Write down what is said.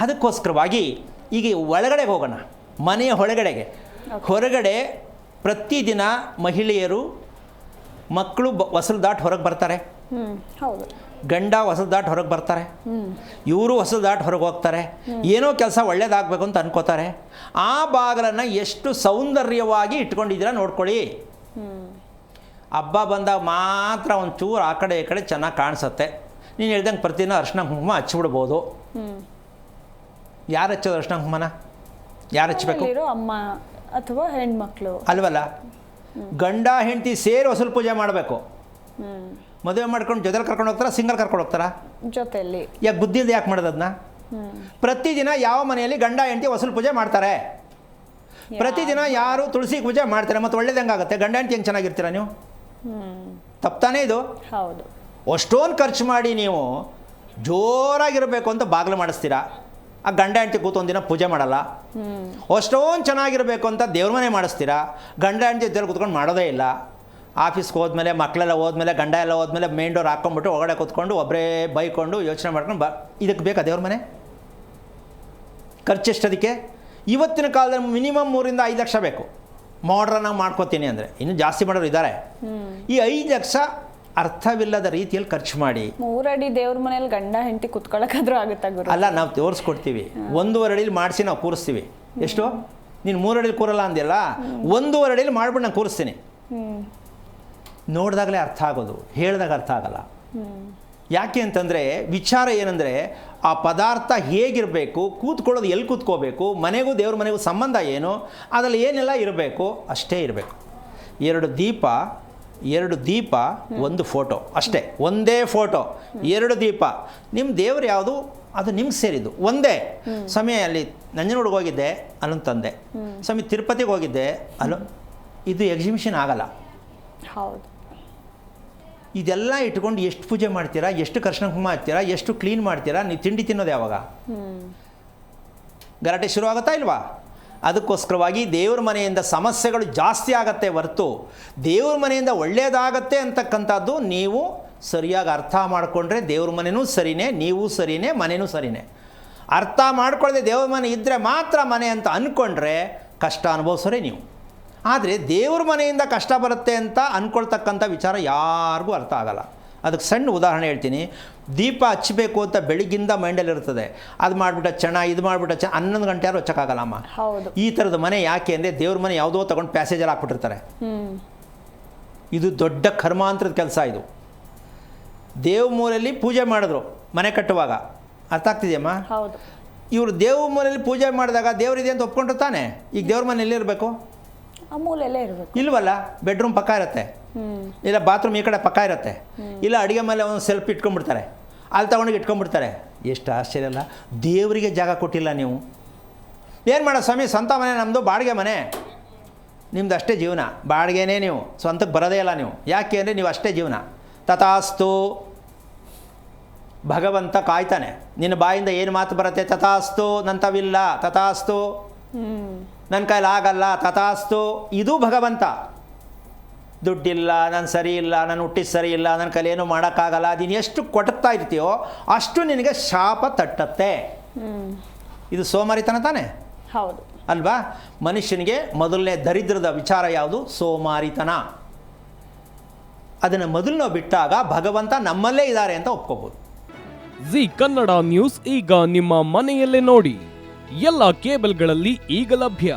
ಅದಕ್ಕೋಸ್ಕರವಾಗಿ ಈಗ ಒಳಗಡೆಗೆ ಹೋಗೋಣ ಮನೆಯ ಒಳಗಡೆಗೆ ಹೊರಗಡೆ ಪ್ರತಿದಿನ ಮಹಿಳೆಯರು ಮಕ್ಕಳು ಬ ಹೊಸಲು ದಾಟ್ ಹೊರಗೆ ಬರ್ತಾರೆ. ಹೌದು. ಗಂಡ ಹೊಸಲು ದಾಟ್ ಹೊರಗೆ ಬರ್ತಾರೆ. ಇವರು ಹೊಸಲು ದಾಟ್ ಹೊರಗೆ ಹೋಗ್ತಾರೆ. ಏನೋ ಕೆಲಸ ಒಳ್ಳೇದಾಗಬೇಕು ಅಂತ ಅನ್ಕೋತಾರೆ. ಆ ಬಾಗಿಲನ್ನು ಎಷ್ಟು ಸೌಂದರ್ಯವಾಗಿ ಇಟ್ಕೊಂಡಿದ್ದೀರಾ ನೋಡ್ಕೊಳ್ಳಿ. ಹಬ್ಬ ಬಂದಾಗ ಮಾತ್ರ ಒಂಚೂರು ಚೂರು ಆ ಕಡೆ ಈ ಕಡೆ ಚೆನ್ನಾಗಿ ಕಾಣಿಸುತ್ತೆ. ನೀನು ಹೇಳ್ದಂಗೆ ಪ್ರತಿದಿನ ಅರ್ಶಿನ ಕುಂಕುಮ ಹಚ್ಚಿಬಿಡ್ಬೋದು. ಯಾರು ಹಚ್ಚೋದು ಅರ್ಶಿನ ಕುಂಕುಮನ? ಯಾರು ಹಚ್ಚಬೇಕು? ಅಮ್ಮ ಅಥವಾ ಹೆಣ್ಮಕ್ಳು. ಅಲ್ವಲ್ಲ? ಗಂಡ ಹೆಂಡತಿ ಸೇರಿ ಹೊಸಲು ಪೂಜೆ ಮಾಡಬೇಕು. ಹ್ಮ್. ಮದುವೆ ಮಾಡ್ಕೊಂಡು ಜೊತೆಲಿ ಕರ್ಕೊಂಡು ಹೋಗ್ತಾರಾ ಸಿಂಗಲ್ ಕರ್ಕೊಂಡು ಹೋಗ್ತಾರಾ? ಜೊತೆಯಲ್ಲಿ ಯಾಕೆ ಬುದ್ಧಿಯಿಂದ ಯಾಕೆ ಮಾಡೋದು ಅದನ್ನ ಹ್ಮ್. ಪ್ರತಿದಿನ ಯಾವ ಮನೆಯಲ್ಲಿ ಗಂಡ ಹೆಂಡತಿ ಹೊಸಲು ಪೂಜೆ ಮಾಡ್ತಾರೆ? ಪ್ರತಿದಿನ ಯಾರು ತುಳಸಿ ಪೂಜೆ ಮಾಡ್ತಾರೆ ಮತ್ತು ಒಳ್ಳೇದಂಗಾಗುತ್ತೆ ಗಂಡ ಹೆಂಡತಿ ಹೆಂಗೆ ಚೆನ್ನಾಗಿರ್ತೀರಾ ನೀವು? ತಪ್ತಾನೆ ತಪ್ತಾನೇ ಇದು? ಹೌದು. ಅಷ್ಟೊಂದು ಖರ್ಚು ಮಾಡಿ ನೀವು ಜೋರಾಗಿರಬೇಕು ಅಂತ ಬಾಗಿಲು ಮಾಡಿಸ್ತೀರಾ? ಆ ಗಂಡ ಹೆಂಡತಿ ಕೂತು ಒಂದಿನ ಪೂಜೆ ಮಾಡಲ್ಲ. ಅಷ್ಟೊಂದು ಚೆನ್ನಾಗಿರಬೇಕು ಅಂತ ದೇವ್ರ ಮನೆ ಮಾಡಿಸ್ತೀರಾ? ಗಂಡ ಹೆಂಡತಿ ಜೊತೆ ಕೂತ್ಕೊಂಡು ಮಾಡೋದೇ ಇಲ್ಲ. ಆಫೀಸ್ಗೆ ಹೋದ್ಮೇಲೆ, ಮಕ್ಕಳೆಲ್ಲ ಹೋದ್ಮೇಲೆ, ಗಂಡ ಎಲ್ಲ ಹೋದ್ಮೇಲೆ ಮೇನ್ ಡೋರ್ ಹಾಕ್ಕೊಂಬಿಟ್ಟು ಒಳಗಡೆ ಕೂತ್ಕೊಂಡು ಒಬ್ಬರೇ ಬೈಕೊಂಡು ಯೋಚನೆ ಮಾಡ್ಕೊಂಡು ಬ ಇದಕ್ಕೆ ಬೇಕಾ ದೇವ್ರ ಮನೆ? ಖರ್ಚು ಎಷ್ಟು ಅದಕ್ಕೆ ಇವತ್ತಿನ ಕಾಲದಲ್ಲಿ ಮಿನಿಮಮ್ ಮೂರಿಂದ ಐದು ಲಕ್ಷ ಬೇಕು. ಮಾಡ್ರನ್ನಾಗಿ ಮಾಡ್ಕೋತೀನಿ ಅಂದರೆ. ಇನ್ನೂ ಜಾಸ್ತಿ ಮಾಡೋರು ಇದ್ದಾರೆ. ಈ ಐದು ಲಕ್ಷ ಅರ್ಥವಿಲ್ಲದ ರೀತಿಯಲ್ಲಿ ಖರ್ಚು ಮಾಡಿ. ಮೂರಡಿ ದೇವ್ರ ಮನೆಯಲ್ಲಿ ಗಂಡ ಹೆಂಡತಿ ಕುತ್ಕೊಳ್ಳೋಕ್ಕಾದ್ರೂ ಆಗುತ್ತಾ ಗುರು? ಅಲ್ಲ ನಾವು ತೋರಿಸ್ಕೊಡ್ತೀವಿ. ಒಂದೂವರೆ ಅಡಿಲಿ ಮಾಡಿಸಿ ನಾವು ಕೂರಿಸ್ತೀವಿ. ಎಷ್ಟು? ನೀನು ಮೂರು ಅಡಿಲಿ ಕೂರಲ್ಲ ಅಂದಿಲ್ಲ ಒಂದೂವರೆ ಅಡಿಲಿ ಮಾಡ್ಬಿಟ್ಟು ನಾನು ಕೂರಿಸ್ತೀನಿ. ನೋಡಿದಾಗಲೇ ಅರ್ಥ ಆಗೋದು. ಹೇಳಿದಾಗ ಅರ್ಥ ಆಗಲ್ಲ. ಯಾಕೆ ಅಂತಂದರೆ ವಿಚಾರ ಏನಂದರೆ ಆ ಪದಾರ್ಥ ಹೇಗಿರಬೇಕು ಕೂತ್ಕೊಳ್ಳೋದು ಎಲ್ಲಿ ಕೂತ್ಕೋಬೇಕು ಮನೆಗೂ ದೇವ್ರ ಮನೆಗೂ ಸಂಬಂಧ ಏನು ಅದರಲ್ಲಿ ಏನೆಲ್ಲ ಇರಬೇಕು ಅಷ್ಟೇ ಇರಬೇಕು. ಎರಡು ದೀಪ ಎರಡು ದೀಪ ಒಂದು ಫೋಟೋ. ಅಷ್ಟೇ ಒಂದೇ ಫೋಟೋ ಎರಡು ದೀಪ. ನಿಮ್ಮ ದೇವ್ರು ಯಾವುದು? ಅದು ನಿಮ್ಗೆ ಸೇರಿದ್ದು. ಒಂದೇ. ಸಮಯ ಅಲ್ಲಿ ನಂಜನಗೂಡಿಗೆ ಹೋಗಿದ್ದೆ ಅಲ್ಲೊಂದು ತಂದೆ. ಸ್ವಾಮಿ ತಿರುಪತಿಗೆ ಹೋಗಿದ್ದೆ ಅಲ್ಲೋ ಇದು ಎಕ್ಸಿಬಿಷನ್ ಆಗಲ್ಲ. ಹೌದು. ಇದೆಲ್ಲ ಇಟ್ಕೊಂಡು ಎಷ್ಟು ಪೂಜೆ ಮಾಡ್ತೀರಾ ಎಷ್ಟು ಕರ್ಷಣ ಕುಂಕುಮ ಹಾಕ್ತೀರಾ ಎಷ್ಟು ಕ್ಲೀನ್ ಮಾಡ್ತೀರಾ ನೀವು ತಿಂಡಿ ತಿನ್ನೋದು ಯಾವಾಗ? ಗರಾಟೆ ಗಲಾಟೆ ಶುರು ಆಗುತ್ತಾ ಇಲ್ವಾ? ಅದಕ್ಕೋಸ್ಕರವಾಗಿ ದೇವ್ರ ಮನೆಯಿಂದ ಸಮಸ್ಯೆಗಳು ಜಾಸ್ತಿ ಆಗತ್ತೆ ಹೊರತು ದೇವ್ರ ಮನೆಯಿಂದ ಒಳ್ಳೆಯದಾಗತ್ತೆ ಅಂತಕ್ಕಂಥದ್ದು ನೀವು ಸರಿಯಾಗಿ ಅರ್ಥ ಮಾಡಿಕೊಂಡ್ರೆ ದೇವ್ರ ಮನೆಯೂ ಸರಿನೇ, ನೀವು ಸರಿನೇ ಮನೆಯೂ ಸರಿನೇ. ಅರ್ಥ ಮಾಡ್ಕೊಳ್ಳದೆ ದೇವ್ರ ಮನೆ ಇದ್ದರೆ ಮಾತ್ರ ಮನೆ ಅಂತ ಅಂದ್ಕೊಂಡ್ರೆ ಕಷ್ಟ ಅನುಭವಿಸೋರೆ ನೀವು. ಆದರೆ ದೇವ್ರ ಮನೆಯಿಂದ ಕಷ್ಟ ಬರುತ್ತೆ ಅಂತ ಅಂದ್ಕೊಳ್ತಕ್ಕಂಥ ವಿಚಾರ ಯಾರಿಗೂ ಅರ್ಥ ಆಗಲ್ಲ. ಅದಕ್ಕೆ ಸಣ್ಣ ಉದಾಹರಣೆ ಹೇಳ್ತೀನಿ. ದೀಪ ಹಚ್ಚಬೇಕು ಅಂತ ಬೆಳಿಗ್ಗಿಂದ ಮೈಂಡಲ್ಲಿ ಇರ್ತದೆ. ಅದು ಮಾಡಿಬಿಟ್ಟ ಚೆನ್ನ ಇದು ಮಾಡಿಬಿಟ್ಟ ಚ ಹನ್ನೊಂದು ಗಂಟೆ ಯಾರು ಹಚ್ಚಕ್ಕಾಗಲ್ಲಮ್ಮ ಹೌದು. ಈ ಥರದ ಮನೆ ಯಾಕೆ ಅಂದರೆ ದೇವ್ರ ಮನೆ ಯಾವುದೋ ತೊಗೊಂಡು ಪ್ಯಾಸೇಜಲ್ಲಿ ಹಾಕ್ಬಿಟ್ಟಿರ್ತಾರೆ. ಇದು ದೊಡ್ಡ ಕರ್ಮಾಂತರದ ಕೆಲಸ ಇದು. ದೇವ್ರ ಮೂಲೆಯಲ್ಲಿ ಪೂಜೆ ಮಾಡಿದ್ರು ಮನೆ ಕಟ್ಟುವಾಗ. ಅರ್ಥ ಆಗ್ತಿದೆಯಮ್ಮ? ಇವರು ದೇವ್ ಮೂಲೆಯಲ್ಲಿ ಪೂಜೆ ಮಾಡಿದಾಗ ದೇವರಿದೆ ಅಂತ ಒಪ್ಕೊಂಡಿರ್ತಾನೆ. ಈಗ ದೇವ್ರ ಮನೆ ಎಲ್ಲಿರಬೇಕು ಇಲ್ವಲ್ಲ? ಬೆಡ್ರೂಮ್ ಪಕ್ಕ ಇರುತ್ತೆ. ಇಲ್ಲ ಬಾತ್ರೂಮ್ ಈ ಕಡೆ ಪಕ್ಕ ಇರುತ್ತೆ. ಇಲ್ಲ ಅಡುಗೆ ಮೇಲೆ ಒಂದು ಸೆಲ್ಫ್ ಇಟ್ಕೊಂಡ್ಬಿಡ್ತಾರೆ. ಅಲ್ಲಿ ತಗೊಂಡೋಗಿ ಇಟ್ಕೊಂಡ್ಬಿಡ್ತಾರೆ. ಎಷ್ಟು ಆಶ್ಚರ್ಯ ಅಲ್ಲ. ದೇವರಿಗೆ ಜಾಗ ಕೊಟ್ಟಿಲ್ಲ ನೀವು. ಏನು ಮಾಡೋ ಸ್ವಾಮಿ ಸ್ವಂತ ಮನೆ ನಮ್ಮದು ಬಾಡಿಗೆ ಮನೆ. ನಿಮ್ದು ಅಷ್ಟೇ ಜೀವನ. ಬಾಡಿಗೆನೇ ನೀವು. ಸ್ವಂತಕ್ಕೆ ಬರೋದೇ ಇಲ್ಲ ನೀವು. ಯಾಕೆ ಅಂದರೆ ನೀವು ಅಷ್ಟೇ ಜೀವನ. ತಥಾಸ್ತು. ಭಗವಂತ ಕಾಯ್ತಾನೆ. ನಿನ್ನ ಬಾಯಿಂದ ಏನು ಮಾತು ಬರುತ್ತೆ? ತಥಾಸ್ತು. ನಂತವಿಲ್ಲ. ತಥಾಸ್ತು. ನನ್ನ ಕೈಲಿ ಆಗಲ್ಲ ತಥಾಸ್ತು. ಇದು ಭಗವಂತ. ದುಡ್ಡಿಲ್ಲ ನಾನು ಸರಿ ಇಲ್ಲ ನಾನು ಹುಟ್ಟಿದ ಸರಿ ಇಲ್ಲ ನನ್ನ ಕಲೆಯನ್ನು ಮಾಡೋಕ್ಕಾಗಲ್ಲ ಅದನ್ನು ಎಷ್ಟು ಕೊಟ್ತಾ ಇರ್ತೀಯೋ ಅಷ್ಟು ನಿನಗೆ ಶಾಪ ತಟ್ಟತ್ತೆ. ಇದು ಸೋಮಾರಿತನ ತಾನೆ? ಹೌದು. ಅಲ್ವಾ? ಮನುಷ್ಯನಿಗೆ ಮೊದಲನೇ ದರಿದ್ರದ ವಿಚಾರ ಯಾವುದು? ಸೋಮಾರಿತನ. ಅದನ್ನು ಮೊದಲು ನಾವು ಬಿಟ್ಟಾಗ ಭಗವಂತ ನಮ್ಮಲ್ಲೇ ಇದ್ದಾರೆ ಅಂತ ಒಪ್ಕೋಬೋದು. ಜಿ ಕನ್ನಡ ನ್ಯೂಸ್ ಈಗ ನಿಮ್ಮ ಮನೆಯಲ್ಲೇ ನೋಡಿ. ಎಲ್ಲ ಕೇಬಲ್ಗಳಲ್ಲಿ ಈಗ ಲಭ್ಯ.